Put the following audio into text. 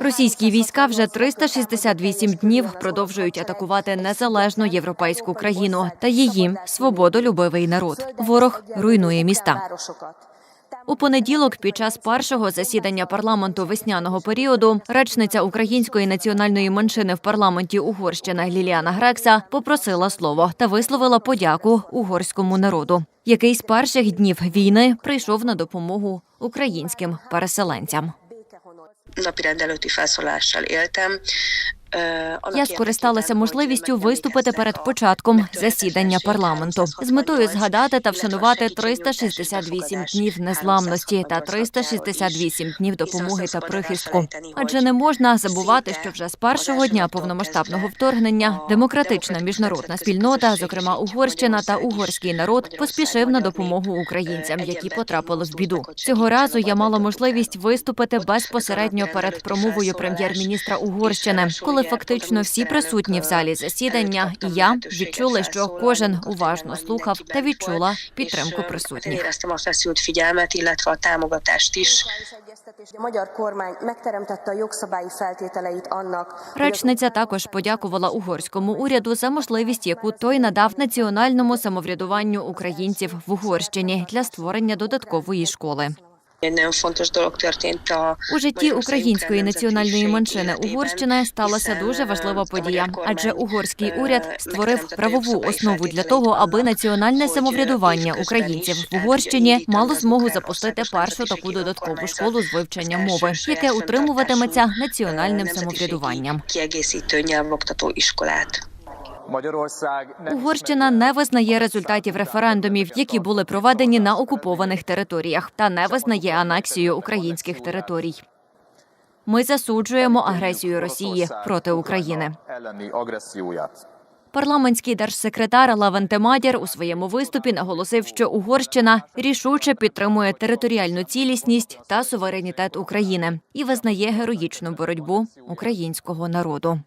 Російські війська вже 368 днів продовжують атакувати незалежну європейську країну та її свободолюбивий народ. Ворог руйнує міста. У понеділок, під час першого засідання парламенту весняного періоду, речниця української національної меншини в парламенті Угорщина Ліліана Грекса попросила слово та висловила подяку угорському народу, який з перших днів війни прийшов на допомогу українським переселенцям. Napirend előtti felszólással éltem. Я скористалася можливістю виступити перед початком засідання парламенту з метою згадати та вшанувати 368 днів незламності та 368 днів допомоги та прихистку. Адже не можна забувати, що вже з першого дня повномасштабного вторгнення демократична міжнародна спільнота, зокрема Угорщина та угорський народ, поспішив на допомогу українцям, які потрапили в біду. Цього разу я мала можливість виступити безпосередньо перед промовою прем'єр-міністра Угорщини, коли фактично всі присутні в залі засідання, і я відчули, що кожен уважно слухав та відчула підтримку присутніх. Речниця також подякувала угорському уряду за можливість, яку той надав національному самоврядуванню українців в Угорщині для створення додаткової школи. Nagyon fontos dolog történt a У житті української національної меншини Угорщини сталася дуже важлива подія, адже угорський уряд створив правову основу для того, аби національне самоврядування українців в Угорщині мало змогу запустити першу таку додаткову школу з вивчення мови, яке утримуватиметься національним самоврядуванням. Угорщина не визнає результатів референдумів, які були проведені на окупованих територіях, та не визнає анексію українських територій. Ми засуджуємо агресію Росії проти України. Парламентський держсекретар Лавенте Мадяр у своєму виступі наголосив, що Угорщина рішуче підтримує територіальну цілісність та суверенітет України і визнає героїчну боротьбу українського народу.